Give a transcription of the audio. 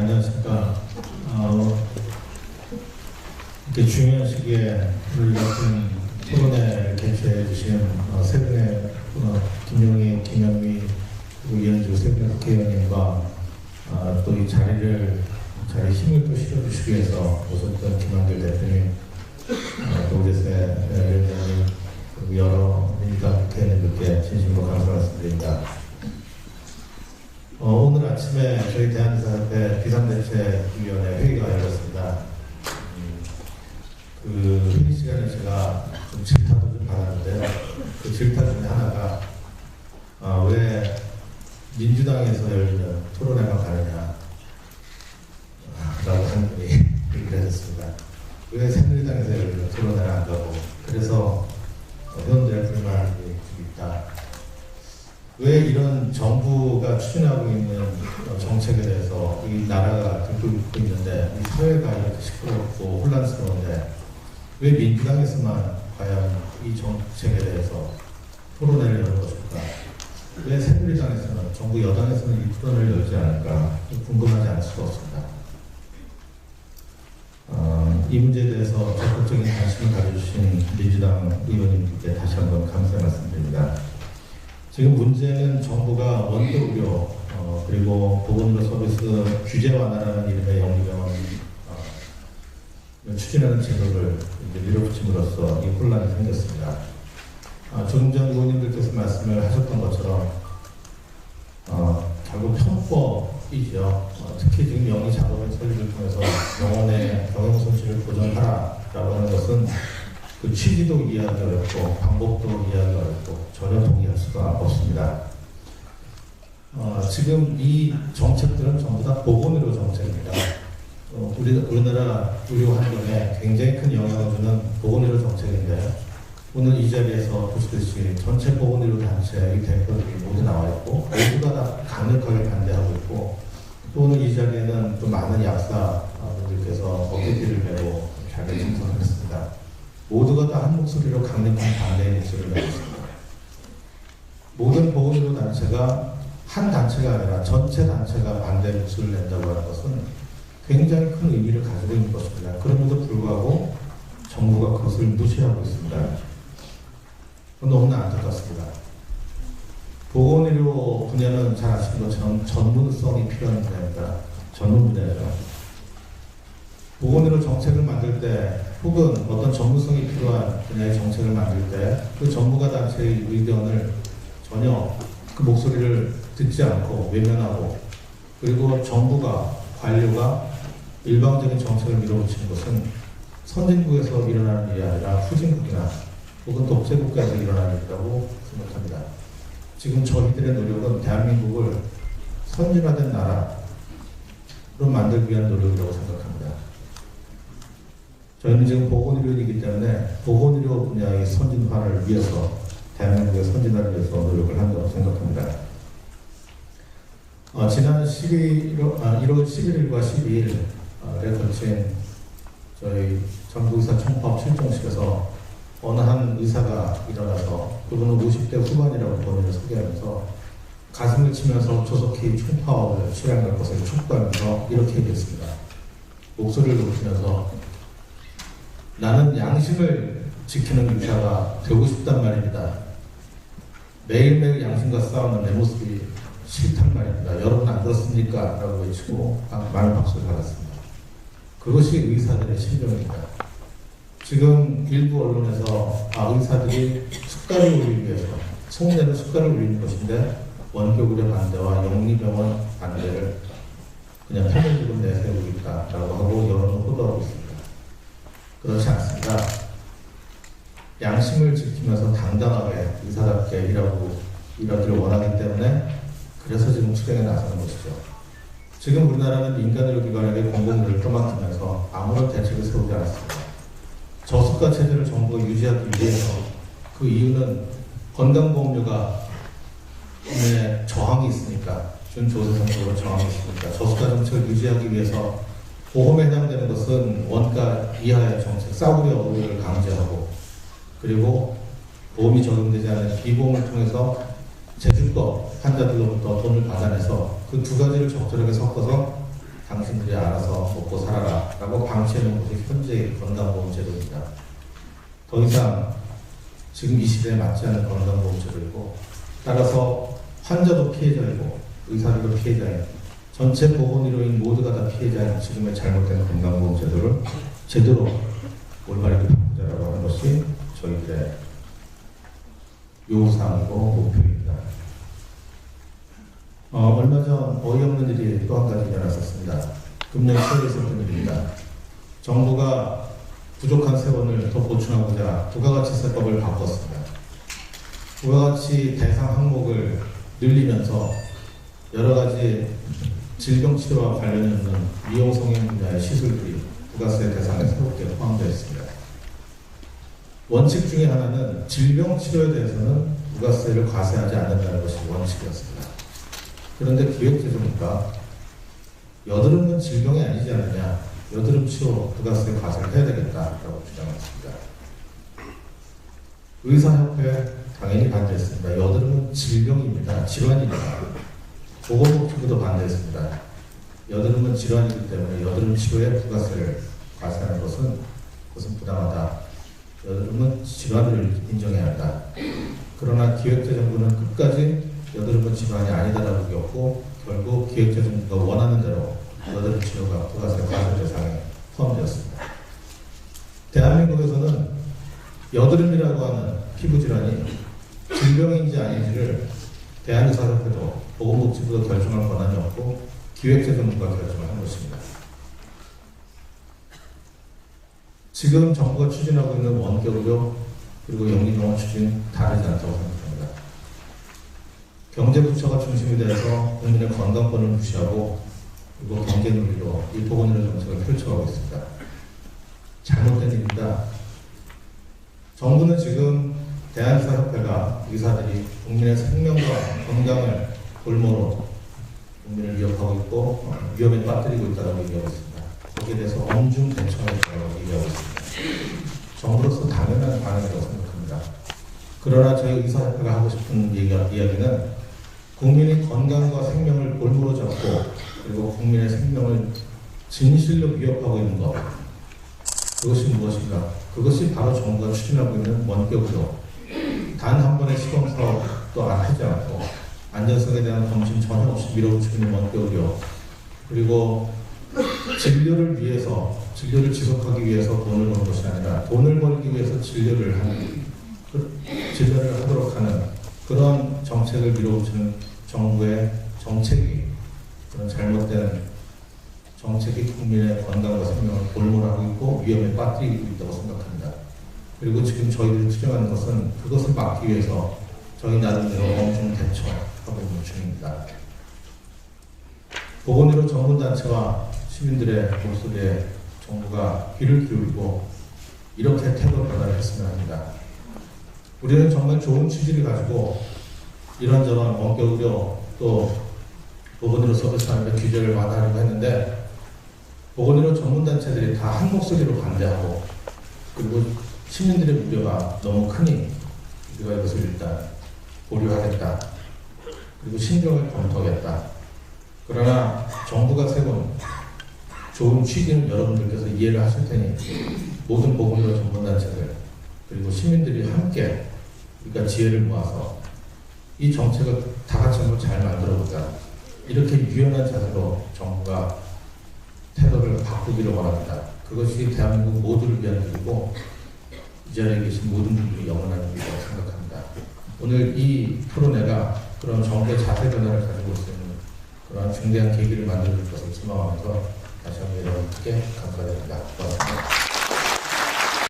안녕하십니까. 어, 이렇게 중요한 시기에 우리 같은 토론회 개최해 주신 어, 세 분의 어, 김용희, 김영미, 이현주 세 분의 국회의원님과 어, 또이 자리를 자리 힘을 또 실어주시기 위해서 오셨던 김한길 대표님, 어, 또 우리 세 위원장님, 그리고 여러 민주당 국회의원님들께 진심으로 감사 말씀드립니다. 어, 오늘 아침에 저희 대한사협회 비상대책위원회 회의가 열렸습니다. 음, 그 회의 시간에 제가 좀 질타도 좀 받았는데요. 그 질타 중에 하나가 아, 왜 민주당에서 열리는 토론회만 가느냐 아, 라고 한 분이 얘기를 하셨습니다. 왜 새누리당에서 열리는 토론회를 안 가고 그래서 어, 회원들의 불만이 좀 있다. 왜 이런 정부가 추진하고 있는 어, 정책에 대해서 이 나라가 있고 있는데 이 사회가 이렇게 시끄럽고 혼란스러운데 왜 민주당에서만 과연 이 정책에 대해서 토론회를 여는 것일까? 왜 새누리당에서는 정부 여당에서는 이 토론을 열지 않을까 궁금하지 않을 수가 없습니다. 어, 이 문제에 대해서 적극적인 관심을 가져주신 민주당 의원님께 다시 한번 감사의 말씀드립니다. 지금 문제는 정부가 원도 의료 어, 그리고 보건의료 서비스 규제 완화라는 이름의 영리병원 어, 추진하는 이제 밀어붙임으로써 이 혼란이 생겼습니다. 아, 전 의원님들께서 말씀을 하셨던 것처럼 어, 결국 편법이죠. 어, 특히 지금 영리 작업의 처리를 통해서 병원의 경영 손실을 보전하라라고 하는 것은 그 취지도 이해하기 어렵고 방법도 이해하기 어렵고 전혀 동의할 수가 없습니다. 어, 지금 이 정책들은 전부 다 보건의료 정책입니다. 어, 우리, 우리나라 의료 환경에 굉장히 큰 영향을 주는 보건의료 정책인데 오늘 이 자리에서 보시듯이 전체 보건의료 단체의 대표들이 모두 나와 있고 모두가 다 강력하게 반대하고 있고 또 오늘 이 자리에는 또 많은 약사분들께서 어깨띠를 메고 자리에 참석하셨습니다. 모두가 다 한 목소리로 강력한 반대의 목소리를 내고 있습니다. 모든 보건의료 단체가 한 단체가 아니라 전체 단체가 반대 목소리를 낸다고 하는 것은 굉장히 큰 의미를 가지고 있는 것입니다. 그럼에도 불구하고 정부가 그것을 무시하고 있습니다. 너무나 안타깝습니다. 보건의료 분야는 잘 아시는 것처럼 전문성이 필요한 분야입니다. 전문 분야죠. 보건의료 정책을 만들 때 혹은 어떤 전문성이 필요한 분야의 정책을 만들 때 그 전문가 단체의 의견을 전혀 그 목소리를 듣지 않고 외면하고 그리고 정부가 관료가 일방적인 정책을 밀어붙이는 것은 선진국에서 일어나는 일이 아니라 후진국이나 혹은 독재국가에서 일어나는 일이라고 생각합니다. 지금 저희들의 노력은 대한민국을 선진화된 나라로 만들기 위한 노력이라고 생각합니다. 저희는 지금 보건의료이기 때문에 보건의료 분야의 선진화를 위해서 대한민국의 선진화를 위해서 노력을 한다고 생각합니다. 어, 지난 11월, 아, 1월 11일과 12일 에 거친 저희 전국의사 총파업 실종식에서 어느 한 의사가 일어나서 그분은 50대 후반이라고 본인을 소개하면서 가슴을 치면서 조속히 총파업을 실행할 것을 촉구하면서 이렇게 얘기했습니다. 목소리를 높이면서 나는 양심을 지키는 의사가 되고 싶단 말입니다. 매일매일 양심과 싸우는 내 모습이 싫단 말입니다. 여러분 안 그렇습니까? 라고 외치고 많은 박수를 받았습니다. 그것이 의사들의 심정입니다. 지금 일부 언론에서 아, 의사들이 숟가락을 올리기 위해서 속내는 숟가락을 올리는 것인데 원격의료 반대와 영리병원 반대를 그냥 편의적으로 내세우고 있다라고 하고 여론을 호도하고 있습니다. 그렇지 않습니다. 양심을 지키면서 당당하게 의사답게 일하고 일하기를 원하기 때문에 그래서 지금 투쟁에 나서는 것이죠. 지금 우리나라는 민간의료기관에게 공공의료를 떠맡으면서 아무런 대책을 세우지 않았습니다. 저수가 체제를 정부가 유지하기 위해서 그 이유는 건강보험료가 에 저항이 있으니까 준조세성적으로 저항이 있으니까 저수가 정책을 유지하기 위해서 보험에 해당되는 것은 원가 이하의 정책, 싸구려 의료를 강제하고 그리고 보험이 적용되지 않은 비보험을 통해서 제주도 환자들로부터 돈을 받아내서 그 두 가지를 적절하게 섞어서 당신들이 알아서 먹고 살아라 라고 방치해놓은 것이 현재의 건강보험제도입니다. 더 이상 지금 이 시대에 맞지 않는 건강보험제도이고 따라서 환자도 피해자이고 의사들도 피해자인 전체 보건의료인 모두가 다 피해자인 지금의 잘못된 건강보험제도를 제대로 올바르게 바꾸자라고 하는 것이 저희들의 요구사항이고 목표입니다. 어, 얼마 전 어이없는 일이 또 한 가지 일어났었습니다. 금년 10월에 있었던 일입니다. 정부가 부족한 세원을 더 보충하고자 부가가치세법을 바꿨습니다. 부가가치 대상 항목을 늘리면서 여러 가지 질병 치료와 관련 있는 미용 성형 분야의 시술들이 부가세 대상에 새롭게 포함되어 있습니다. 원칙 중에 하나는 질병 치료에 대해서는 부가세를 과세하지 않는다는 것이 원칙이었습니다. 그런데 기획재정부가 여드름은 질병이 아니지 않느냐, 여드름 치료 부가세 과세를 해야 되겠다라고 주장했습니다. 의사협회 당연히 반대했습니다. 여드름은 질병입니다. 질환입니다. 보건복지부도 반대했습니다. 여드름은 질환이기 때문에 여드름 치료에 부가세를 과세하는 것은 그것은 부당하다. 여드름은 질환을 인정해야 한다. 그러나 기획재정부는 끝까지 여드름은 질환이 아니다라고 겪고 결국 기획재정부가 원하는 대로 여드름 치료가 부가세 과세 대상에 포함되었습니다. 대한민국에서는 여드름이라고 하는 피부 질환이 질병인지 아닌지를 대한의사협회도 보건복지부도 결정할 권한이 없고 기획재정부가 결정한 것입니다. 지금 정부가 추진하고 있는 원격의료 그리고 영리병원 추진 다르지 않다고 생각합니다. 경제 부처가 중심이 돼서 국민의 건강권을 무시하고 그리고 경제 논리로 이 보건의료 정책을 펼쳐가고 있습니다. 잘못된 일입니다. 정부는 지금 대한의사협회가 의사들이 국민의 생명과 건강을 골모로 국민을 위협하고 있고 어, 위험에 빠뜨리고 있다고 얘기하고 있습니다. 거기에 대해서 엄중 있다고 얘기하고 있습니다. 정부로서 당연한 반응이라고 생각합니다. 그러나 저희 의사협회가 하고 싶은 얘기, 이야기는 국민의 건강과 생명을 골고루 잡고 그리고 국민의 생명을 진실로 위협하고 있는 것 그것이 무엇인가? 그것이 바로 정부가 추진하고 있는 원격으로 단 한 번의 시범 사업도 하지 않고 안전성에 대한 검진 전혀 없이 밀어붙이고 있는 원격으로 그리고 진료를 위해서 진료를 지속하기 위해서 돈을 버는 것이 아니라 돈을 벌기 위해서 진료를 하는 그 진료를 하도록 하는 그런 정책을 밀어붙이는 정부의 정책이 그런 잘못된 정책이 국민의 건강과 생명을 골몰하고 있고 위험에 빠뜨리고 있다고 생각합니다. 그리고 지금 저희들이 투쟁하는 것은 그것을 막기 위해서 저희 나름대로 엄중 대처하고 있는 중입니다. 보건의료 전문단체와 시민들의 목소리에 정부가 귀를 기울이고 이렇게 태도 변화를 했으면 합니다. 우리는 정말 좋은 취지를 가지고 이런저런 원격 의료 또 보건의료 서비스하는 규제를 완화하려고 했는데 보건의료 전문단체들이 다 한 목소리로 반대하고 그리고 시민들의 우려가 너무 크니 우리가 이것을 일단 보류하겠다. 그리고 신경을 검토하겠다. 그러나 정부가 세운 좋은 취지는 여러분들께서 이해를 하실 테니 모든 보건의료 전문단체들 그리고 시민들이 함께 우리가 지혜를 모아서 이 정책을 다 같이 한번 잘 만들어보자. 이렇게 유연한 자세로 정부가 태도를 바꾸기를 원합니다. 그것이 대한민국 모두를 위한 일이고 이 자리에 계신 모든 분들이 영원한 일이라고 생각합니다. 오늘 이 토론회가 그런 정부의 자세 변화를 가지고 있는 그런 중대한 계기를 만들어줄 것을 희망하면서 다시 한번 여러분께 감사드립니다. 고맙습니다.